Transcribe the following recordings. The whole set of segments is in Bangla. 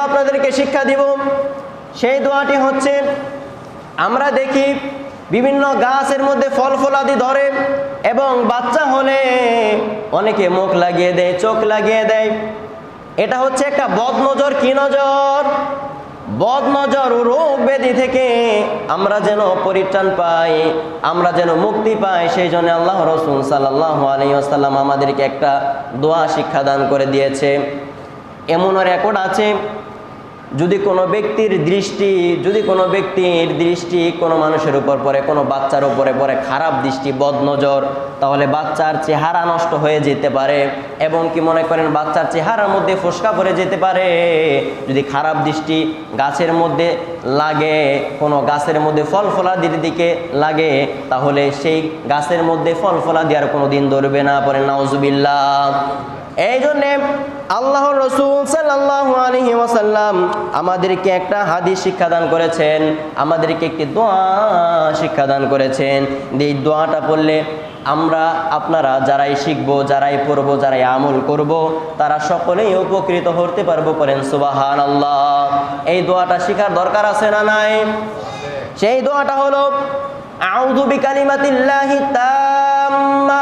আপনাদেরকে শিক্ষা দিব। সেই দোয়াটি হচ্ছে, আমরা দেখি বিভিন্ন গাছের মধ্যে ফল ফলাদি ধরে এবং বাচ্চা হলে অনেকে মুখ লাগিয়ে দেয়, চোখ লাগিয়ে দেয়। এটা হচ্ছে একটা বদ নজর কি নজর? বদ নজর রোগ ব্যাধি থেকে আমরা যেন পরিত্রাণ পাই, আমরা যেন মুক্তি পাই, সেই জন্য আল্লাহ রসুল সাল্লাহ আলী আসাল্লাম আমাদেরকে একটা দোয়া শিক্ষাদান করে দিয়েছে। এমনও রেকর্ড আছে, যদি কোনো ব্যক্তির দৃষ্টি, যদি কোনো ব্যক্তির দৃষ্টি কোনো মানুষের উপর পড়ে, কোনো বাচ্চার উপরে পড়ে, খারাপ দৃষ্টি, বদনজর, তাহলে বাচ্চার চেহারা নষ্ট হয়ে যেতে পারে। এবং কি মনে করেন, বাচ্চার চেহারার মধ্যে ফোসকা পড়ে যেতে পারে? যদি খারাপ দৃষ্টি গাছের মধ্যে লাগে, কোনো গাছের মধ্যে ফল ফলাদির দিকে লাগে, তাহলে সেই গাছের মধ্যে ফল ফলা দেওয়ার কোনো দিন ধরবে না, পরে নাউজুবিল্লাহ। এই জন্যে আল্লাহ রসুল সাল্লাহ আলহি ওসাল্লাম আমাদেরকে একটা হাদিস শিক্ষাদান করেছেন, আমাদেরকে একটি দোয়া শিক্ষাদান করেছেন। এই দোয়াটা পড়লে আমরা, আপনারা যারাই শিখব, যারাই পড়ব, যারাই আমল করব, তারা সকলেই উপকৃত হতে পারব করেন সুবাহান আল্লাহ এই দোয়াটা শিখার দরকার আছে না নাই? সেই দোয়াটা হলো, আউযু বিকালিমাতিল্লাহি তাম্মা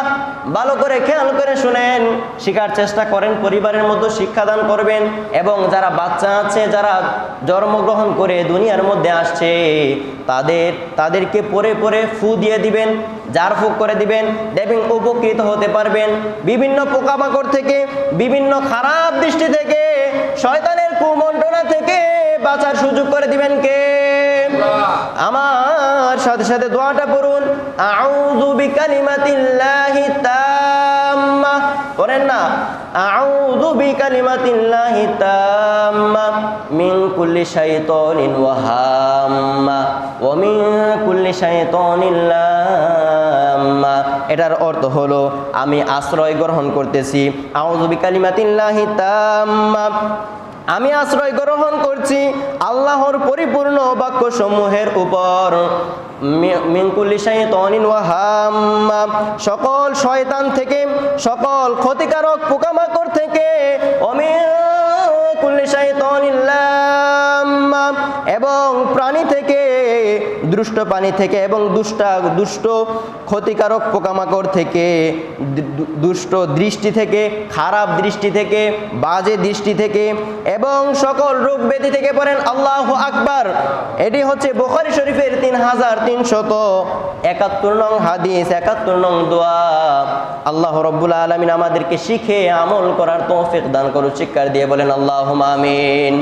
ভালো করে খেয়াল করে শুনেন, শেখার চেষ্টা করেন, পরিবারের মধ্যে শিক্ষাদান করবেন এবং যারা বাচ্চা আছে, যারা জন্মগ্রহণ করে দুনিয়ার মধ্যে আসছে, তাদের, তাদেরকে পরে পরে ফু দিয়ে দিবেন, জার ফুক করে দিবেন দেখবেন উপকৃত হতে পারবেন। বিভিন্ন পোকামাকড় থেকে, বিভিন্ন খারাপ দৃষ্টি থেকে, শয়তানের কুমন্টনা থেকে বাঁচার সুযোগ করে দিবেন কে? আমার সাথে সাথে দোয়াটা পড়ুন, আউযু বিকালিমাতিল্লাহি করেন না। আউযু বিকালিমাতিল্লাহি তাম্মা মিন কুল্লি শাইতানিন ওয়া হাম্মা ওয়া মিন কুল্লি শাইতানিন লাম্মা। এটার অর্থ হলো, আমি আশ্রয় গ্রহণ করতেছি। আউযু বিকালিমাতিল্লাহি তাম্মা। আমি আশ্রয় গ্রহণ করছি আল্লাহর পরিপূর্ণ বাক্য সমূহের উপর মিনকুল্লি শাইতানিন ওয়া হাম্মা। সকল শয়তান থেকে, সকল ক্ষতিকারক পোকামাকড় থেকে এবং প্রাণী থেকে, দুষ্ট প্রাণী থেকে, এবং দুষ্টা, দুষ্ট ক্ষতিকারক পোকামাকড় থেকে দুষ্ট দৃষ্টি থেকে, খারাপ দৃষ্টি থেকে, বাজে দৃষ্টি থেকে, এবং সকল রোগ ব্যাধি থেকে পড়েন আল্লাহ আকবার। এটি হচ্ছে বোখারি শরীফের তিন হাজার তিনশত একাত্তর নং হাদিস, একাত্তর নং দোয়া। আল্লাহ রব্বুল আলমিন আমাদেরকে শিখে আমল করার তৌফিক দান করুক শিক্ষার দিয়ে বলেন আল্লাহ আমিন।